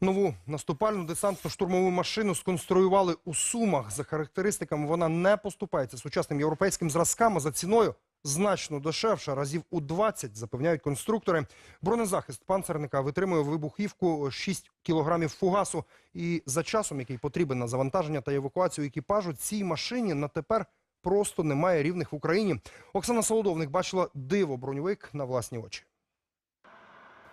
Нову наступальну десантно-штурмову машину сконструювали у Сумах. За характеристиками вона не поступається сучасним європейським зразкам, а за ціною значно дешевша, разів у 20, запевняють конструктори. Бронезахист панцерника витримує вибухівку 6 кілограмів фугасу. І за часом, який потрібен на завантаження та евакуацію екіпажу, цій машині на тепер просто немає рівних в Україні. Оксана Солодовник бачила диво броньовик на власні очі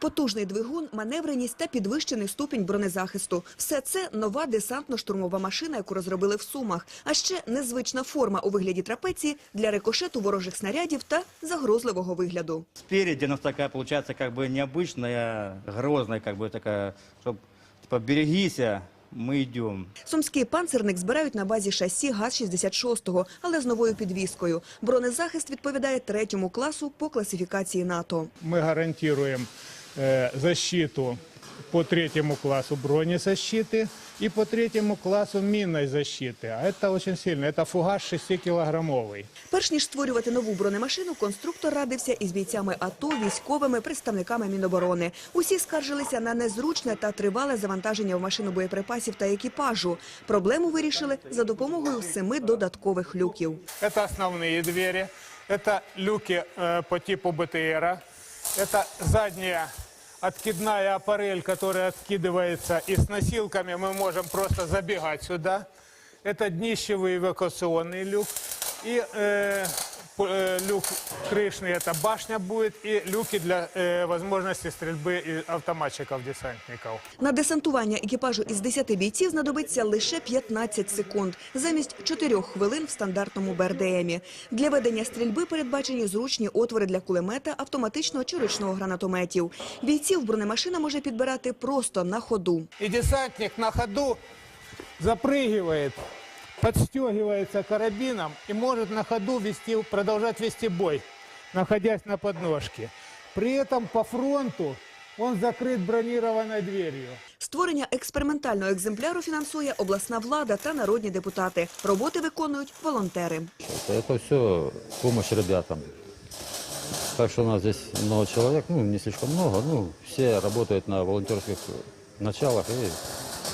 Потужний двигун, маневреність та підвищений ступінь бронезахисту. Все це нова десантно-штурмова машина, яку розробили в Сумах. А ще незвична форма у вигляді трапеції для рикошету ворожих снарядів та загрозливого вигляду. Спереди у нас такая получается как бы необычная, грозная, как бы такая, чтобы типа берегись, мы идем. Сумський панцерник збирають на базі шасі ГАЗ-66, але з новою підвіскою. Бронезахист відповідає третьому класу по класифікації НАТО. мы гарантируем э, защиту по третьему классу бронезащиты и по третьему классу минной защиты. А это очень сильно. Это фугас 6-килограммовый. Перш ніж створювати нову бронемашину, конструктор радився із бійцями АТО, військовими, представниками Міноборони. Усі скаржилися на незручне та тривале завантаження в машину боєприпасів та екіпажу. Проблему вирішили за допомогою семи додаткових люків. Это основные двери. Это люки э, по типу БТРа. Это задняя откидная аппарель, которая откидывается. И с носилками мы можем просто забегать сюда. Это днищевый эвакуационный люк. И э, п- э, люк крышный, это башня будет. И люки для э, возможности стрельбы и автоматчиков-десантников. На десантування екіпажу із 10 бійців знадобиться лише 15 секунд, замість 4 хвилин в стандартному БРДМі. Для ведення стрільби передбачені зручні отвори для кулемета, автоматичного чи ручного гранатометів. Бійців бронемашина може підбирати просто на ходу. И десантник на ходу запрыгивает, подстегивается карабином и может на ходу вести, продолжать вести бой, находясь на подножке. При этом по фронту он закрыт бронированной дверью. Створення експериментального екземпляру фінансує обласна влада та народні депутати. Роботи виконують волонтери. Это все помощь ребятам. Так что у нас здесь много человек, ну, не слишком много, ну, все работают на волонтерских началах, и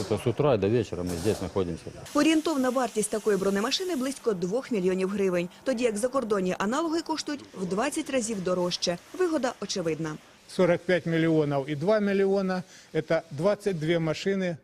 это с утра и до вечера мы здесь находимся. Орієнтовна вартість такої бронемашини близько 2 мільйонів гривень, тоді як закордонні аналоги коштують в 20 разів дорожче. Вигода очевидна. 45 миллионов и 2 миллиона – это 22 машины,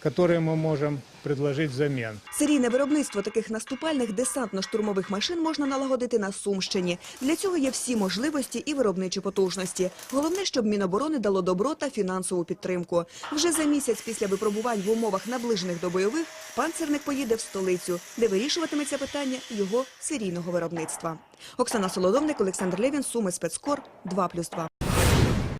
которые мы можем предложить взамен. Серійне виробництво таких наступальних десантно-штурмових машин можна налагодити на Сумщині. Для цього є всі можливості і виробничі потужності. Головне, щоб Міноборони дало добро та фінансову підтримку. Вже за місяць після випробувань в умовах наближених до бойових панцерник поїде в столицю, де вирішуватиметься питання його серійного виробництва. Оксана Солодовник, Олександр Левін, Суми, Спецкор, 2+,2.